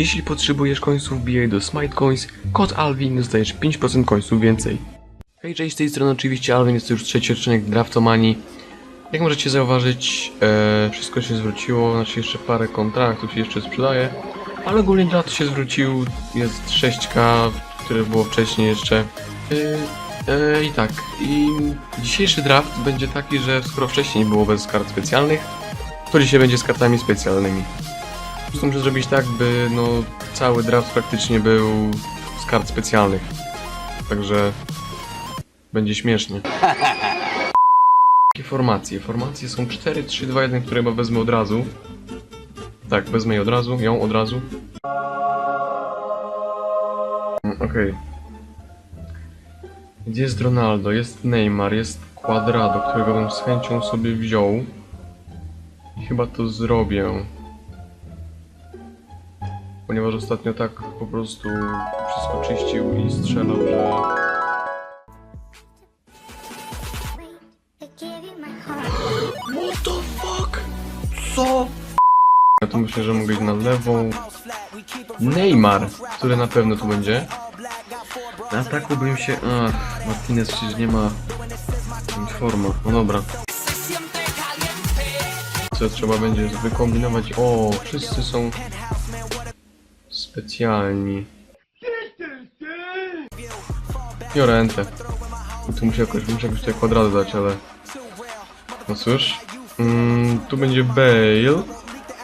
Jeśli potrzebujesz końców, bijaj do Smite Coins, kod Alvin, dostajesz 5% końców więcej. Hej, cześć, z tej strony oczywiście Alvin, jest to już trzeci odcinek Draftomanii. Jak możecie zauważyć, e, wszystko się zwróciło, znaczy jeszcze parę kontraktów się jeszcze sprzedaje, ale ogólnie draft się zwrócił, jest 6k, które było wcześniej jeszcze. E, e, I tak, i dzisiejszy draft będzie taki, że skoro wcześniej było bez kart specjalnych, to dzisiaj będzie z kartami specjalnymi. Po prostu muszę zrobić tak, by no, cały draft praktycznie był z kart specjalnych. Także będzie śmiesznie. Jakie formacje? Formacje są 4, 3, 2, 1, które chyba wezmę od razu. Tak, wezmę je od razu, ją od razu. Mm, Okej. Gdzie jest Ronaldo? Jest Neymar, jest Quadrado, którego bym z chęcią sobie wziął. I chyba to zrobię. Ponieważ ostatnio tak po prostu wszystko czyścił i strzelał, że... What the fuck? Co? Ja tu myślę, że mogę iść na lewą. Neymar, który na pewno tu będzie. Na ataku bym się... Ach, Martinez przecież nie ma... Forma. No dobra. Co trzeba będzie wykombinować? O, wszyscy są... Specjalni. Jorentę. Tu muszę jakoś, muszę jakoś tutaj kwadraty dać, ale... No cóż. Mm, tu będzie Bale.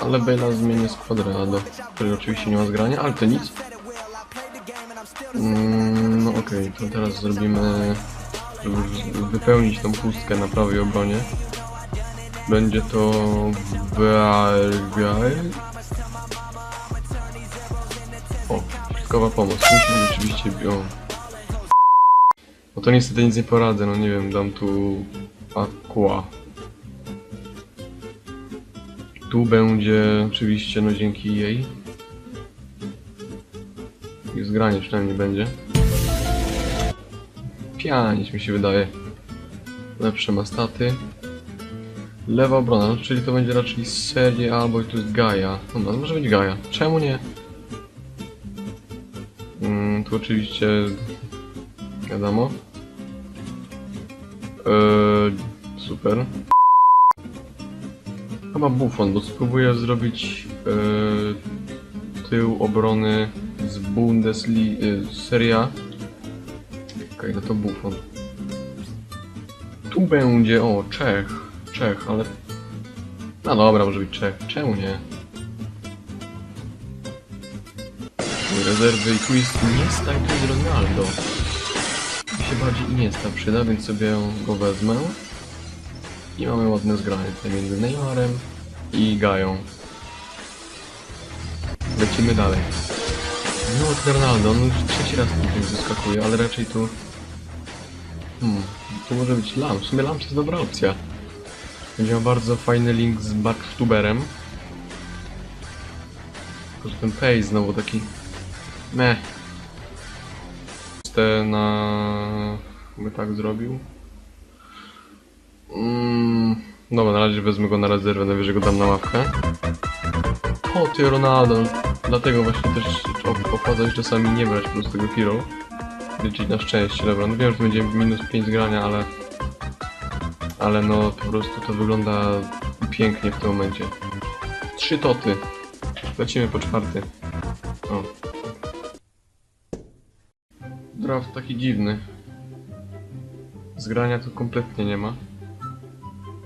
Ale Bale'a zmienię z Quadrado, który oczywiście nie ma zgrania, ale to nic. Mm, no okej, to teraz zrobimy... Żeby wypełnić tą pustkę na prawej obronie. Będzie to... Bale... Środkowa pomoc. Musi być oczywiście bią. No to niestety nic nie poradzę, no nie wiem, dam tu Aqua. Tu będzie oczywiście, no dzięki jej. I zgranie przynajmniej będzie. Pianić mi się wydaje. Lepsze ma staty. Lewa obrona, no, czyli to będzie raczej seria albo tu jest Gaia. No, może być Gaia. Czemu nie? Tu oczywiście wiadomo. Eee, super. Chyba Buffon, bo spróbuję zrobić e, tył obrony z Bundesliga, e, Serie A. Okej, no to Buffon. Tu będzie, o, Czech, Czech, ale... No dobra, może być Czech, czemu nie? Rezerwy i tu jest Iniesta i tu jest Ronaldo. Mi się bardziej Iniesta przyda, więc sobie go wezmę. I mamy ładne zgranie tutaj między Neymarem i Gają. Lecimy dalej. No Ronaldo, on już trzeci raz tutaj wyskakuje, ale raczej tu... Hmm, tu może być Lam. W sumie Lam to jest dobra opcja. Będzie miał bardzo fajny link z Barktuberem. Tylko, ten Pace znowu taki... Meh. Te na... by tak zrobił. Mm, dobra, na razie wezmę go na rezerwę, najwyżej go dam na ławkę. O ty Ronaldo, dlatego właśnie też op- opłaca się czasami nie brać po prostu tego hero. Liczyć na szczęście, dobra, no wiem, że to będzie minus 5 grania, ale... Ale no, po prostu to wygląda pięknie w tym momencie. Trzy toty. Lecimy po czwarty. O. Draft taki dziwny. Zgrania tu kompletnie nie ma.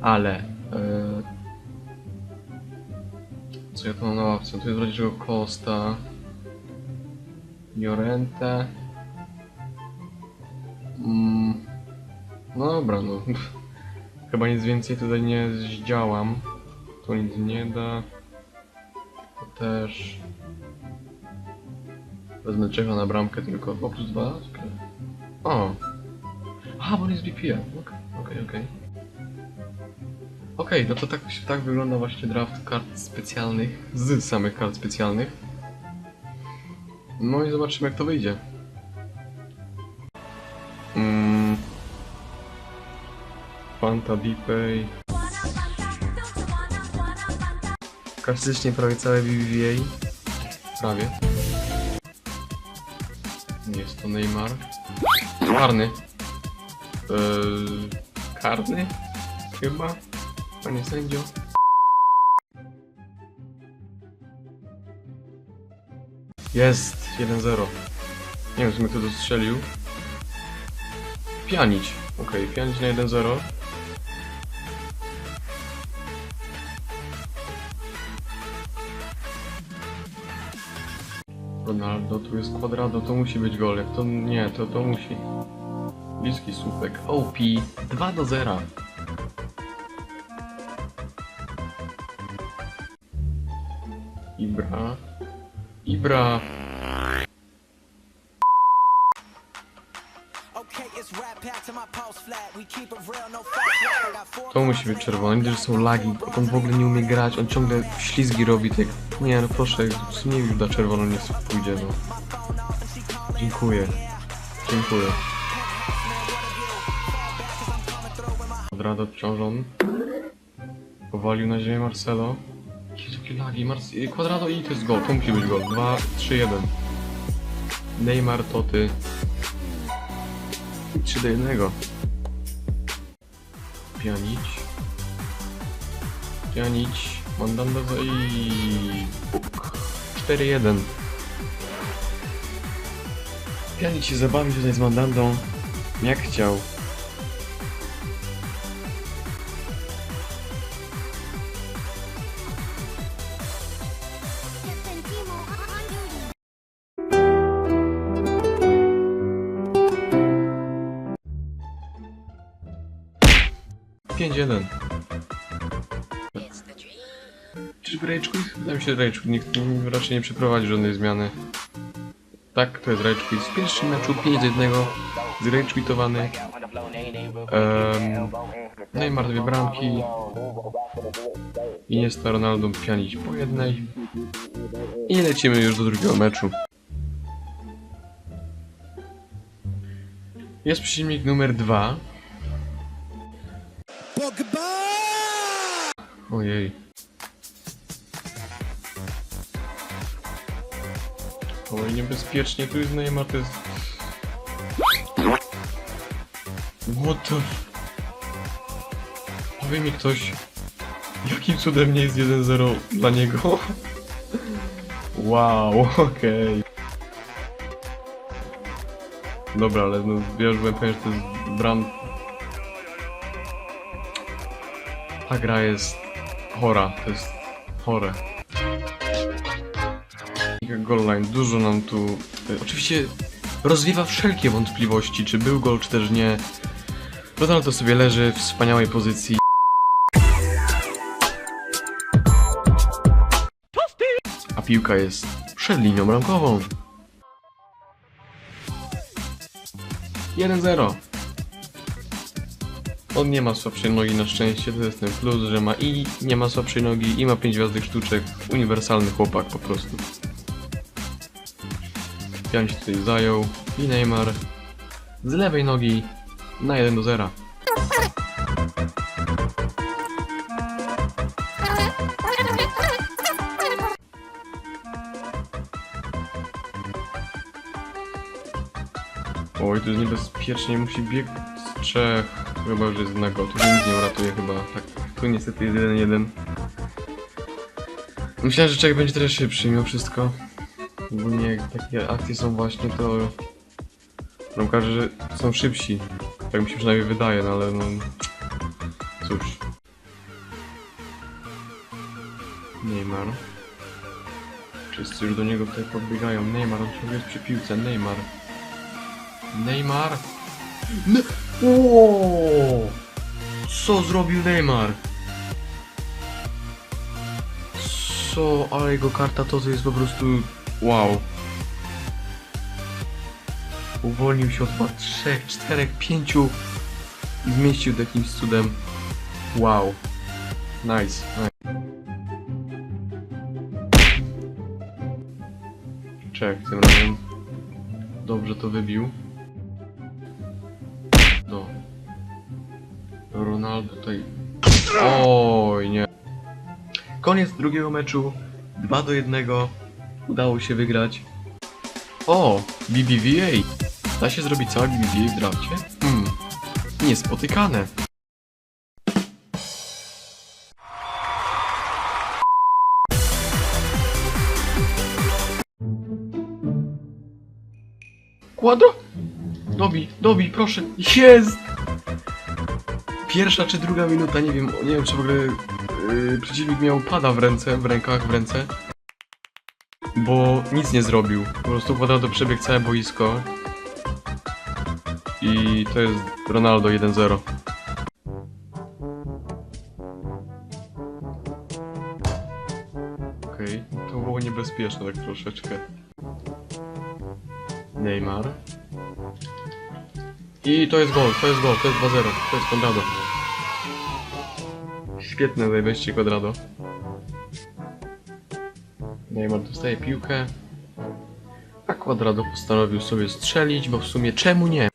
Ale... e, Co ja tu mam na ławce? Tu jest w razie czego Costa... Llorente... Mm, no dobra, no. Chyba nic więcej tutaj nie zdziałam. To nic nie da. To też... Wezmę Czecha na bramkę tylko. 2 plus 2? O! A, bo on jest BPL. Okej, okej, okej. Okej, no to tak, tak wygląda właśnie draft kart specjalnych, z samych kart specjalnych. No i zobaczymy jak to wyjdzie. Mm. Fanta Bipay. Klasycznie prawie całe BBVA. prawie. Jest to Neymar. Karny. Eee, karny? Chyba? Panie sędzio? Jest! 1-0. Nie wiem, w sumie kto to strzelił. Pianić. Okej, pianić na 1-0. Ronaldo, tu jest kwadrado, to musi być gol. Jak to nie, to to musi. Bliski słupek. OP 2 do 0. Ibra. Ibra. To musi być czerwone. Widzę, że są lagi. On w ogóle nie umie grać. On ciągle ślizgi robi. Tak. Nie, no proszę, nie da czerwoną, niech sobie pójdzie. No. Dziękuję. Dziękuję. Kwadrado obciążony. Powalił na ziemię Marcelo. Jakie lagi. Marc... Kwadrado i to jest gol. To musi być gol. 2, 3, 1. Neymar, Toty. I 3 do 1. Pianić. Mandanda za i... Puk. 4-1. Pianić się zabawił tutaj z Mandandą. Jak chciał. 5-1. Czyżby Rage Quit? Wydaje mi się, że Rage Quit nikt nie- raczej nie przeprowadzi żadnej zmiany. Tak, to jest Rage Quit. W pierwszym meczu 5 do 1 zrage quitowany. Um, Neymar dwie bramki. Iniesta Ronaldo pianić po jednej. I lecimy już do drugiego meczu. Jest przeciwnik numer 2. Pogba! Ojej. Oj, niebezpiecznie, tu jest Neymar, to jest... What the... Powie mi ktoś, jakim cudem nie jest 1-0 dla niego? Wow, okej. Dobra, ale no, ja już byłem pewien, że to jest bram... Ta gra jest chora, to jest chore. Goal line, dużo nam tu... e, Oczywiście rozwiewa wszelkie wątpliwości, czy był gol, czy też nie. Ronaldo sobie leży w wspaniałej pozycji. A piłka jest przed linią bramkową. 1-0. On nie ma słabszej nogi na szczęście, to jest ten plus, że ma i nie ma słabszej nogi i ma 5 gwiazdek sztuczek. Uniwersalny chłopak po prostu. Pian się tutaj zajął i Neymar z lewej nogi na 1 do 0. Oj, to jest niebezpiecznie, musi bieg z trzech. Chyba już jest jednego, tu nic nie uratuje chyba. Tak, tu niestety jest 1-1. Myślałem, że Czech będzie teraz szybszy mimo wszystko. Ogólnie jak takie akcje są właśnie, to bramkarze są szybsi. Tak mi się przynajmniej wydaje, no ale no... Cóż. Neymar. Wszyscy już do niego tutaj podbiegają. Neymar, on ciągle jest przy piłce. Neymar. Neymar. Ne o! Co zrobił Neymar? Co? Ale jego karta to jest po prostu... Wow. Uwolnił się od chyba trzech, czterech, pięciu i zmieścił jakimś cudem. Wow. Nice. nice. Czech tym razem dobrze to wybił. Ronaldo tutaj. Oj, nie. Koniec drugiego meczu. 2 do 1. Udało się wygrać. O! BBVA! Da się zrobić całe BBVA w drafcie? Hmm. Niespotykane. Kwadro? Dobi, dobi, proszę. Jest! Pierwsza czy druga minuta, nie wiem, nie wiem czy w ogóle yy, przeciwnik miał pada w ręce, w rękach, w ręce. Bo nic nie zrobił. Po prostu Quadrado przebiegł całe boisko. I to jest Ronaldo 1-0. Okej, to było niebezpieczne tak troszeczkę. Neymar. I to jest gol, to jest gol, to jest 2-0, to jest Quadrado. Świetne zajście Quadrado. Neymar dostaje piłkę. A Quadrado postanowił sobie strzelić, bo w sumie czemu nie?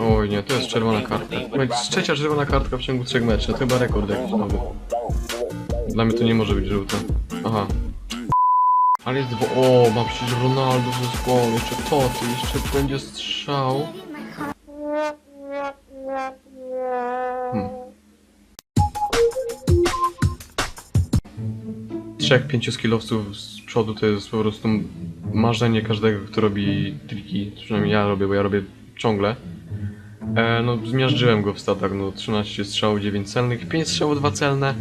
Oj nie, to jest czerwona kartka. Trzecia czerwona kartka w ciągu trzech meczy, to chyba rekord jakiś nowy. Dla mnie to nie może być żółte. Aha. Ale jest dwo... O, ma przecież Ronaldo ze szkoły, jeszcze Toty, jeszcze będzie strzał. Hmm. Trzech pięcioskillowców z przodu to jest po prostu marzenie każdego, kto robi triki. Przynajmniej ja robię, bo ja robię ciągle. E, no, zmiażdżyłem go w statach, no 13 strzałów, 9 celnych, 5 strzałów, 2 celne.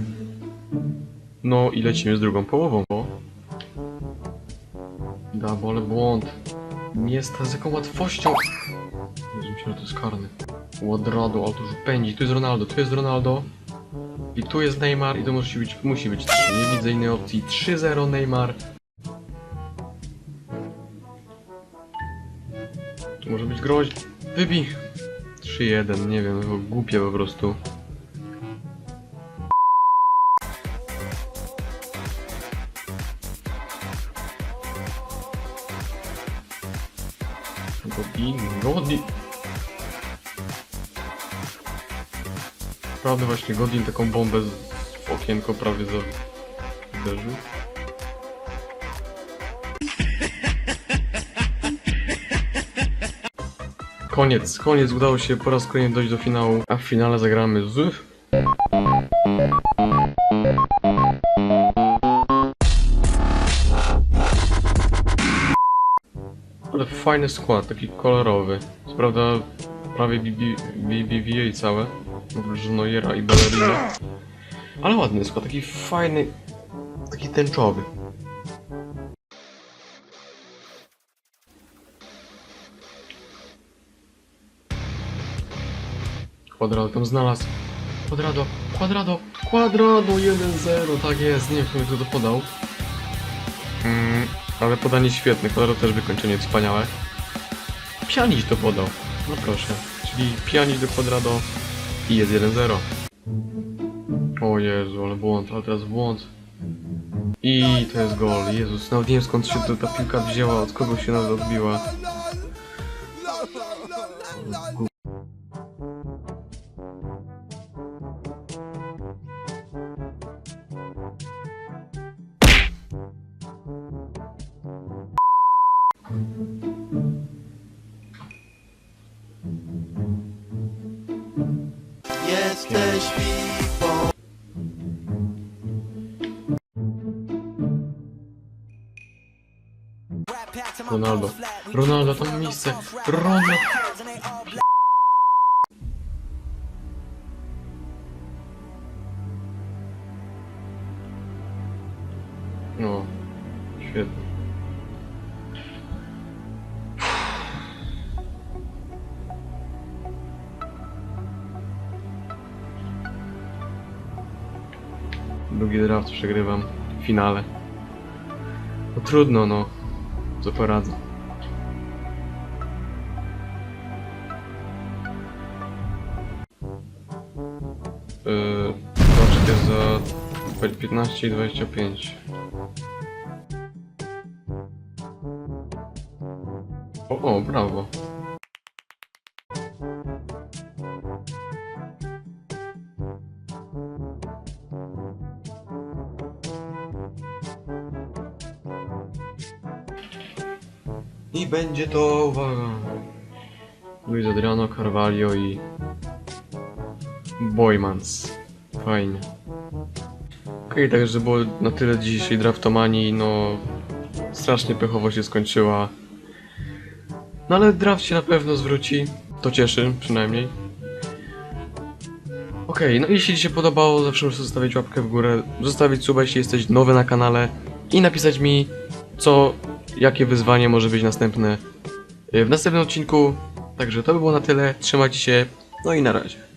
No i lecimy z drugą połową. Double błąd. Nie z z jaką łatwością. Jezu, myślę, to jest karny. Ładrado, ale to już pędzi. Tu jest Ronaldo, tu jest Ronaldo. I tu jest Neymar i to musi być, musi być 3. Nie widzę innej opcji. 3-0 Neymar. Tu może być groź. Wybij. 3-1, nie wiem, głupie po prostu. Godin. Prawda właśnie Godin taką bombę z okienko prawie za. Koniec, koniec, udało się po raz kolejny dojść do finału, a w finale zagramy z... fajny skład, taki kolorowy. Co prawda prawie BB BBVA całe. Oprócz Neuera i Bellerina. Ale ładny skład, taki fajny, taki tęczowy. Quadrado tam znalazł. Quadrado, Quadrado, Quadrado 1-0, tak jest, nie wiem kto to podał. Mm, ale podanie świetne, Quadrado też wykończenie wspaniałe. Pianić to podał, no proszę. Czyli pianić do Quadrado i jest 1-0. O Jezu, ale błąd, ale teraz błąd. I to jest gol, Jezus, nawet nie wiem skąd się ta piłka wzięła, od kogo się nawet odbiła. Jesteś pipą Ronaldo. Ronaldo, tam miejsce. Ronaldo. No, świetnie. Drugi draft przegrywam w finale. No trudno, no. Co poradzę. Yy, Zobaczcie za 15 i 25. O, o, brawo. Będzie to, uwaga, Luis Adriano, Carvalho i Boymans. Fajnie. Okej, także było na tyle dzisiejszej draftomanii, no strasznie pechowo się skończyła. No ale draft się na pewno zwróci, to cieszy przynajmniej. Okej, no i jeśli Ci się podobało, zawsze możesz zostawić łapkę w górę, zostawić suba, jeśli jesteś nowy na kanale i napisać mi, co, jakie wyzwanie może być następne y, w następnym odcinku. Także to by było na tyle, trzymajcie się, no i na razie.